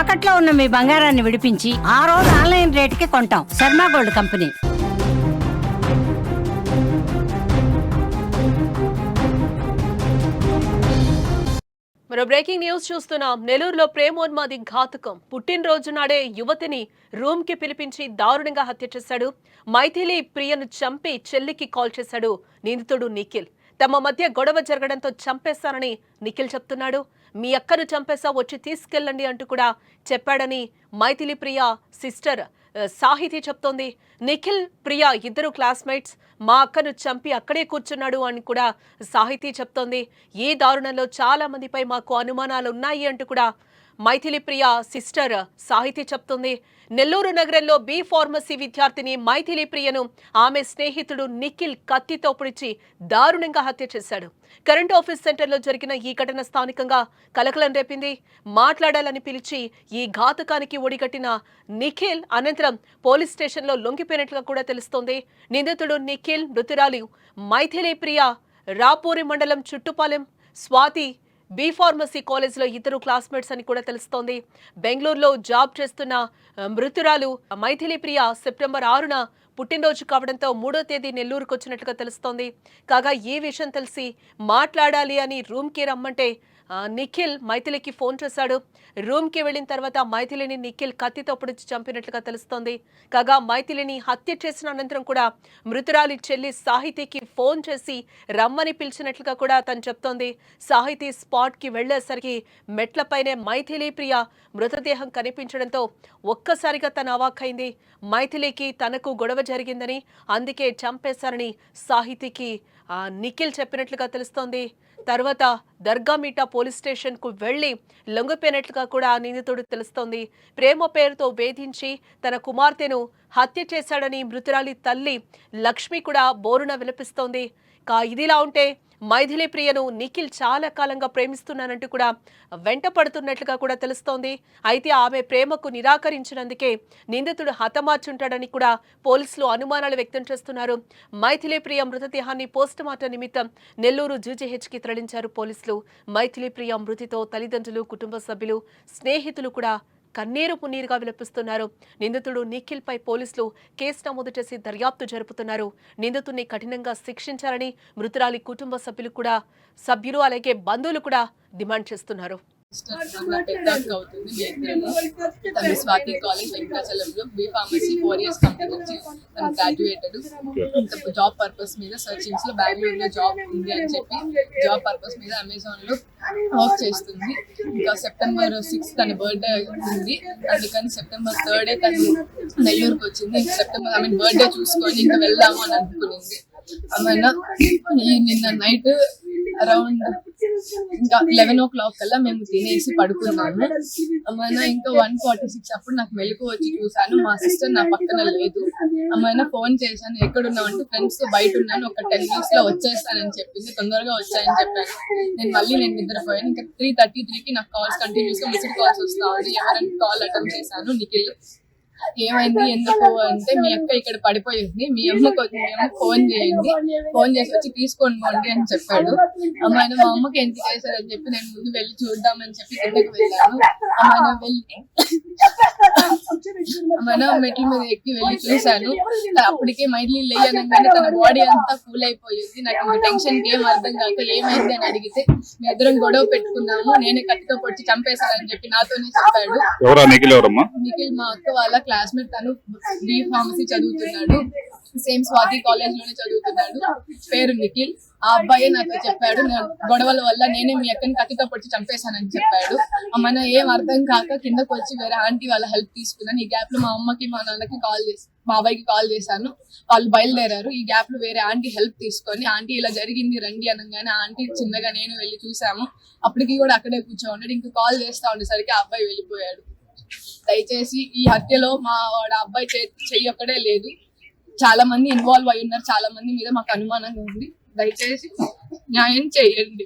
తాకట్లో ఉన్న మీ బంగారాన్ని విడిపించి ఆ రోజు ఆన్లైన్ రేటుకి కొంటాం. Sharma gold company. మరో బ్రేకింగ్ న్యూస్ చూస్తున్నాం. నెల్లూరులో ప్రేమోన్మాది ఘాతకం. పుట్టినరోజు నాడే యువతిని రూమ్కి పిలిపించి దారుణంగా హత్య చేశాడు. మైథిలి ప్రియను చంపి చెల్లికి కాల్ చేశాడు నిందితుడు నిఖిల్. తమ మధ్య గొడవ జరగడంతో చంపేస్తానని నిఖిల్ చెప్తున్నాడు. మీ అక్కను చంపేసా వచ్చి తీసుకెళ్ళండి అంటూ కూడా చెప్పాడని మైథిలి ప్రియ సిస్టర్ సాహితి చెప్తోంది. నిఖిల్ ప్రియా ఇద్దరు క్లాస్మేట్స్ మా అక్కను చంపి అక్కడే కూర్చున్నాడు అని కూడా సాహితి చెప్తోంది. ఈ దారుణంలో చాలా మందిపై మాకు అనుమానాలు ఉన్నాయి అంటూ కూడా మైథిలి ప్రియ సిస్టర్ సాహితి చెప్తుంది నెల్లూరు నగరంలో బి ఫార్మసీ విద్యార్థిని మైథిలి ప్రియను ఆమె స్నేహితుడు నిఖిల్ కత్తితో పొడిచి దారుణంగా హత్య చేశాడు. కరెంట్ ఆఫీస్ సెంటర్లో జరిగిన ఈ ఘటన స్థానికంగా కలకలం రేపింది. మాట్లాడాలని పిలిచి ఈ ఘాతకానికి ఒడిగట్టిన నిఖిల్ అనంతరం పోలీస్ స్టేషన్లో లొంగిపోయినట్లుగా కూడా తెలుస్తోంది. నిందితుడు నిఖిల్ మృతురాలి మైథిలి ప్రియ రాపూరి మండలం చుట్టుపాలెం స్వాతి బీ ఫార్మసీ కాలేజ్లో ఇద్దరు క్లాస్మేట్స్ అని కూడా తెలుస్తోంది. బెంగళూరులో జాబ్ చేస్తున్న మృతురాలు మైథిలి ప్రియ సెప్టెంబర్ ఆరున పుట్టినరోజు కావడంతో మూడో తేదీ నెల్లూరుకు వచ్చినట్లుగా తెలుస్తోంది. కాగా ఈ విషయం తెలిసి మాట్లాడాలి అని రూమ్కి రమ్మంటే నిఖిల్ మైథిలికి ఫోన్ చేశాడు. రూమ్కి వెళ్ళిన తర్వాత మైథిలిని నిఖిల్ కత్తితో పొడిచి చంపినట్లుగా తెలుస్తోంది. కాగా మైథిలిని హత్య చేసిన అనంతరం కూడా మృతురాలి చెల్లి సాహితీకి ఫోన్ చేసి రమ్మని పిలిచినట్లుగా కూడా తను చెప్తోంది. సాహితీ స్పాట్కి వెళ్ళేసరికి మెట్లపైనే మైథిలి ప్రియ మృతదేహం కనిపించడంతో ఒక్కసారిగా తన అవాక్కైంది. మైథిలికి తనకు గొడవ జరిగిందని అందుకే చంపేశారని సాహితీకి నిఖిల్ చెప్పినట్లుగా తెలుస్తోంది. తర్వాత దర్గామీట పోలీస్ స్టేషన్కు వెళ్ళి లొంగిపోయినట్లుగా కూడా నిందితుడు తెలుస్తోంది. ప్రేమ పేరుతో వేధించి తన కుమార్తెను హత్య చేశాడని మృతురాలి తల్లి లక్ష్మి కూడా బోరున విలపిస్తోంది. కా ఇదిలా ఉంటే మైథిలి ప్రియను నిఖిల్ చాలా కాలంగా ప్రేమిస్తున్నానంటూ కూడా వెంట పడుతున్నట్లుగా కూడా తెలుస్తోంది. అయితే ఆమె ప్రేమకు నిరాకరించినందుకే నిందితుడు హతమార్చుంటాడని కూడా పోలీసులు అనుమానాలు వ్యక్తం చేస్తున్నారు. మైథిలి ప్రియ మృతదేహాన్ని పోస్టుమార్టం నిమిత్తం నెల్లూరు జూజీహెచ్కి తరలించారు పోలీసులు. మైథిలి ప్రియ మృతితో తల్లిదండ్రులు కుటుంబ సభ్యులు స్నేహితులు కూడా కన్నీరు పున్నీరుగా విలపిస్తున్నారు. నిందితుడు నిఖిల్ పై పోలీసులు కేసు నమోదు చేసి దర్యాప్తు జరుపుతున్నారు. నిందితుడిని కఠినంగా శిక్షించాలని మృతురాలి కుటుంబ సభ్యులు కూడా సభ్యులు అలాగే బంధువులు కూడా డిమాండ్ చేస్తున్నారు. అవుతుంది. Swathi college వెంకటాచలంలో B pharmacy four years complete వచ్చి తను గ్రాడ్యుయేటెడ్ జాబ్ పర్పస్ మీద సర్చింగ్స్లో బెంగళూరులో జాబ్ ఉంది అని చెప్పి జాబ్ పర్పస్ మీద అమెజాన్లో వర్క్ చేస్తుంది. ఇంకా సెప్టెంబర్ సిక్స్త్ తన బర్త్డే ఉంది. అందుకని సెప్టెంబర్ థర్డే తను నెల్లూరుకి వచ్చింది. సెప్టెంబర్ ఐ మీన్ బర్త్డే చూసుకొని ఇంకా వెళ్దాము అని అనుకునింది. అమ్మాయినా ఈ నిన్న నైట్ అరౌండ్ ఇంకా లెవెన్ ఓ క్లాక్ కల్లా మేము తినేసి పడుకున్నాము. అమ్మాయిన ఇంకా వన్ ఫార్టీ సిక్స్ అప్పుడు నాకు మెలకు వచ్చి చూసాను మా సిస్టర్ నా పక్కన లేదు. అమ్మాయిన ఫోన్ చేశాను. ఎక్కడున్నావు? అంటే ఫ్రెండ్స్తో బయట ఉన్నాను. ఒక టెన్ మినిట్స్లో వచ్చేస్తానని చెప్పింది. తొందరగా వచ్చాయని చెప్పాను. నేను మళ్ళీ నేను నిద్రపోయాను. ఇంకా త్రీ థర్టీ త్రీకి నాకు కాల్స్ కంటిన్యూస్గా మిస్డ్ కాల్స్ వస్తా ఉంది ఎవరైనా కాల్ అటెంప్ట్ చేశాను. నిఖిల్ ఏమైంది? ఎందుకు? అంటే మీ అక్క ఇక్కడ పడిపోయింది. మీ అమ్మకు మీ అమ్మకు ఫోన్ చేయండి. ఫోన్ చేసి వచ్చి తీసుకొని పోండి అని చెప్పాడు. అమ్మాయిన మా అమ్మకి ఎంత చేశారని చెప్పి నేను ముందు వెళ్ళి చూద్దామని చెప్పి కిందకి వెళ్ళాను. అమ్మాయిన వెళ్ళి అమ్మాయిన మెట్ల మీద ఎక్కి వెళ్ళి చూశాను. అప్పటికే మైడ్లీ లేయనగానే తన బాడీ అంతా కూల్ అయిపోయింది. నాకు ఇంకా టెన్షన్కి ఏం అర్థం కాక ఏమైంది అని అడిగితే మీ ఇద్దరం గొడవ పెట్టుకున్నాము. నేనే కత్తితో పొడిచి చంపేశానని చెప్పి నాతోనే చెప్పాడు. నిఖిల్ మా అక్క వాళ్ళ క్లాస్మేట్ తను బి ఫార్మసీ చదువుతున్నాడు. సేమ్ స్వాతి కాలేజ్లోనే చదువుతున్నాడు. పేరు నిఖిల్. ఆ అబ్బాయి నాకు చెప్పాడు నా గొడవల వల్ల నేనే మీ అక్కని కత్తితో పొడిచి చంపేశానని చెప్పాడు. అమ్మన ఏం అర్థం కాక కిందకు వచ్చి వేరే ఆంటీ వాళ్ళ హెల్ప్ తీసుకున్నాను. ఈ గ్యాప్లో మా అమ్మకి మా నాన్నకి కాల్ చేసి మా అబ్బాయికి కాల్ చేశాను. వాళ్ళు బయలుదేరారు. ఈ గ్యాప్లో వేరే ఆంటీ హెల్ప్ తీసుకొని ఆంటీ ఇలా జరిగింది రండి అనగానే ఆంటీ చిన్నగా నేను వెళ్ళి చూసాము. అప్పటికి కూడా అక్కడే కూర్చో ఉన్నాడు ఇంకా కాల్ చేస్తా ఉండేసరికి ఆ అబ్బాయి వెళ్ళిపోయాడు. దయచేసి ఈ హత్యలో మా వాడు అబ్బాయి చెయ్యి ఒక్కడే లేదు. చాలా మంది ఇన్వాల్వ్ అయి ఉన్నారు చాలా మంది మీద మాకు అనుమానంగా ఉంది. దయచేసి న్యాయం చేయండి.